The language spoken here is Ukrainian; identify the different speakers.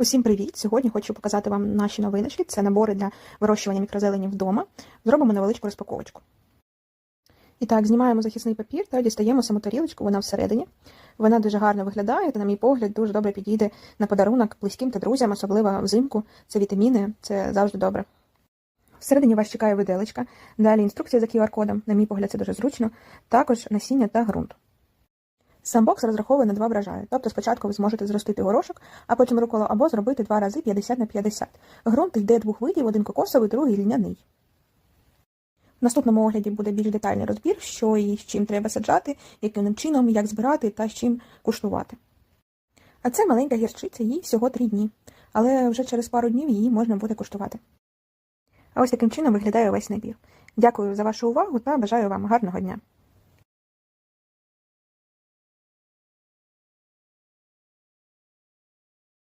Speaker 1: Усім привіт! Сьогодні хочу показати вам наші новиночки. Це набори для вирощування мікрозелені вдома. Зробимо невеличку розпаковочку. І так, знімаємо захисний папір та дістаємо саму тарілочку, вона всередині. Вона дуже гарно виглядає та, на мій погляд, дуже добре підійде на подарунок близьким та друзям, особливо взимку. Це вітаміни, це завжди добре. Всередині вас чекає виделечка, далі інструкція за QR-кодом, на мій погляд, це дуже зручно, також насіння та ґрунт. Сам бокс розрахований на два врожаї. Тобто спочатку ви зможете зростити горошок, а потім руколо або зробити два рази 50 на 50. Ґрунт йде двох видів, один кокосовий, другий льняний. В наступному огляді буде більш детальний розбір, що і з чим треба саджати, яким чином, як збирати та з чим куштувати. А це маленька гірчиця, їй всього 3 дні, але вже через пару днів її можна буде куштувати. А ось таким чином виглядає весь набір. Дякую за вашу увагу та бажаю вам гарного дня!